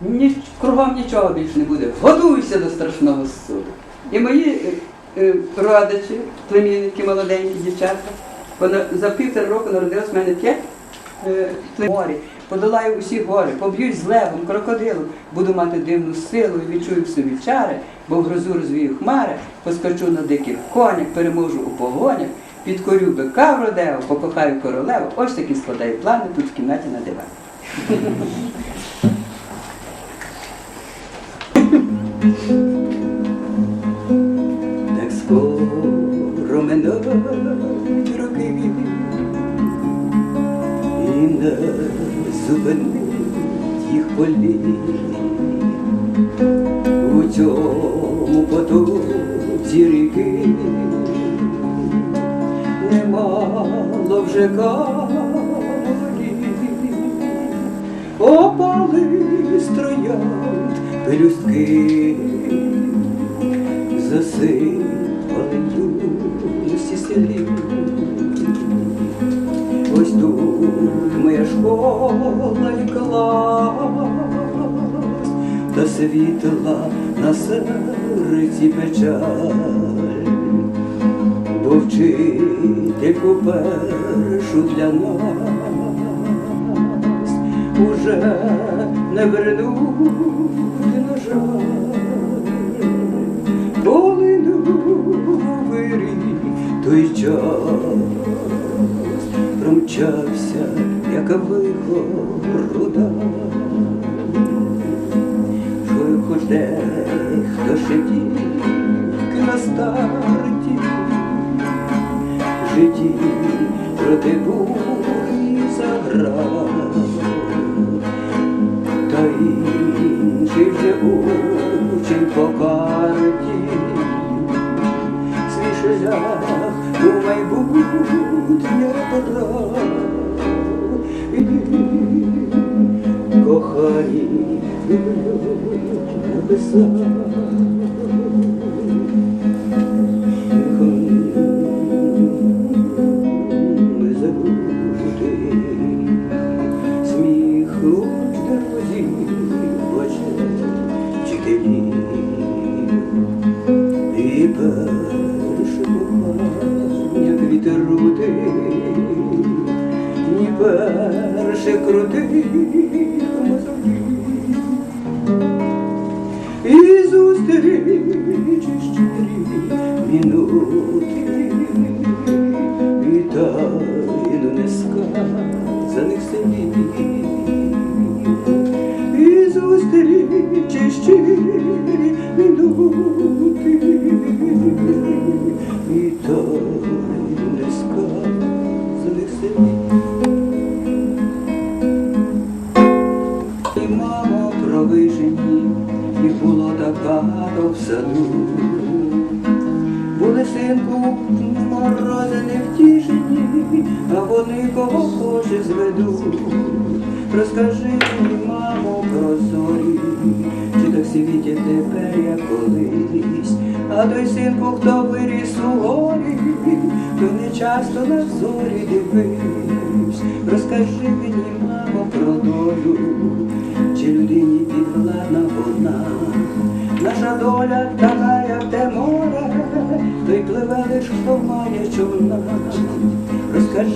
Ні, кругом нічого більше не буде. Готуйся до страшного суду. І мої е, е, родичі, племінники, молоденькі дівчата, вона за півтора року народилось в мене п'ять е, морі. Подолаю усі гори, поб'юсь з левом, крокодилом, буду мати дивну силу і відчую в собі чари, бо в грозу розвію хмари, поскочу на диких конях, переможу у погонях, підкорю бика в родео, покохаю королеву. Ось такі складаю плани тут в кімнаті на дивані. Зупинить їх полі. У цьому потоці ріки немало вже калі. Опали строянд пелюстки, засипали клас, та світла на серці печаль, бо вчительку першу для нас уже не вернуть, на жаль, коли новий рік той час промчався, як вихорода, дехто ще тільки на старті житті проти бурі заграв, та інший вже учень по карті. Свій шлях у майбутнє пора. Кохані написав. Не забути сміх рук друзів, очей вчителів. І перше перше крутих мозолів. І зустрічі щирі минути, і тайну несказаних слів. І зустрічі щирі минути, Були синку морози невтішені, а вони кого хоче зведуть. Розкажи мені, мамо, про зорі, чи так світі тепер, як колись. А той синку, хто виріс у горі, то не часто на зорі дивився. Розкажи мені, мамо, про долю, чи людині підвладна вона. Наша доля така, як те море, той пливе лиш хто має човна. Розкажи.